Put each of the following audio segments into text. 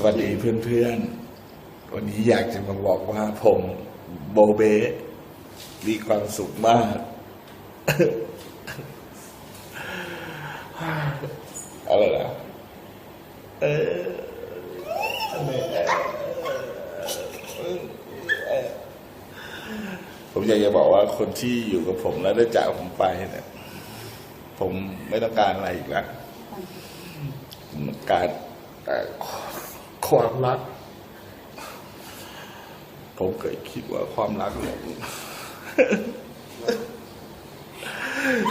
สวัสดีเพื่อนๆ วันนี้อยากจะมาบอกว่าผมโบเบมีความสุขมาก อะไรนะเออผมอยากจะบอกว่าคนที่อยู่กับผมแล้วได้จากผมไปเนี่ย ผมไม่ต้องการอะไรอีกแล้วการ ความรัก ผมเคยคิดว่าความรักเนี่ย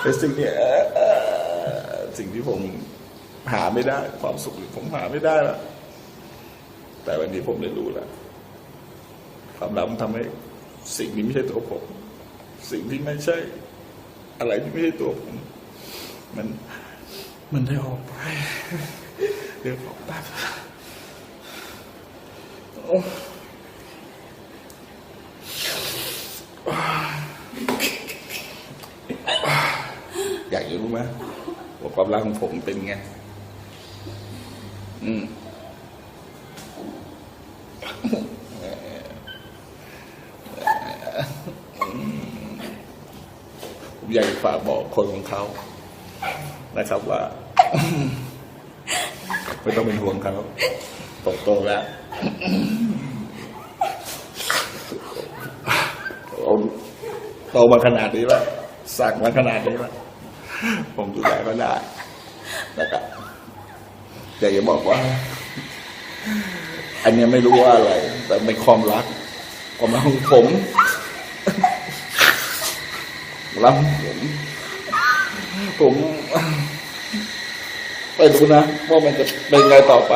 เป็นสิ่งที่เอ่อเอ่อสิ่งที่ผมหาไม่ได้ ความสุขผมหาไม่ได้แล้วแต่วันนี้ผมได้รู้แล้วความรักมันทำให้ สิ่งนี้ไม่ใช่ตัวผม สิ่งที่ไม่ใช่ อะไรที่ไม่ใช่ตัวผม มัน มันได้ออกไปเดี๋ยวออกไปโอยากรู้ไหมว่าความรักของผมเป็นไง อืมผมอยากฝากบอกคนของเขา นะครับว่า ไม่ต้องเป็นห่วงเขา โตโตแล้วเราโตมาขนาดนี้แล้วสั่งมาขนาดนี้แล้วผมดูแลก็ได้นะครับอยากจะบอกว่า อันนี้ไม่รู้ว่าอะไร แต่เป็นความรักความรักของผมรักของผมผมไม่รู้นะว่ามันจะเป็นไงต่อไป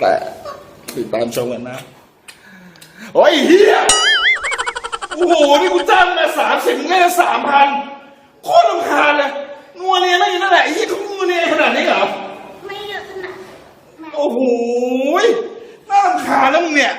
แต่ติดตามชมกันนะ โอ้ยเฮียโอ้โห นี่กูจ้างมาสามสิบเงี้ยสามพันโคตรลำคาญเลยงัวเนี่ยไม่นั่นแหละไอ้เหี้ยเขางัวเนี่ยขนาดนี้เหรอ ไม่เยอะขนาดแม่โอ้โหน่าลำคาญแล้วมึงเนี่ย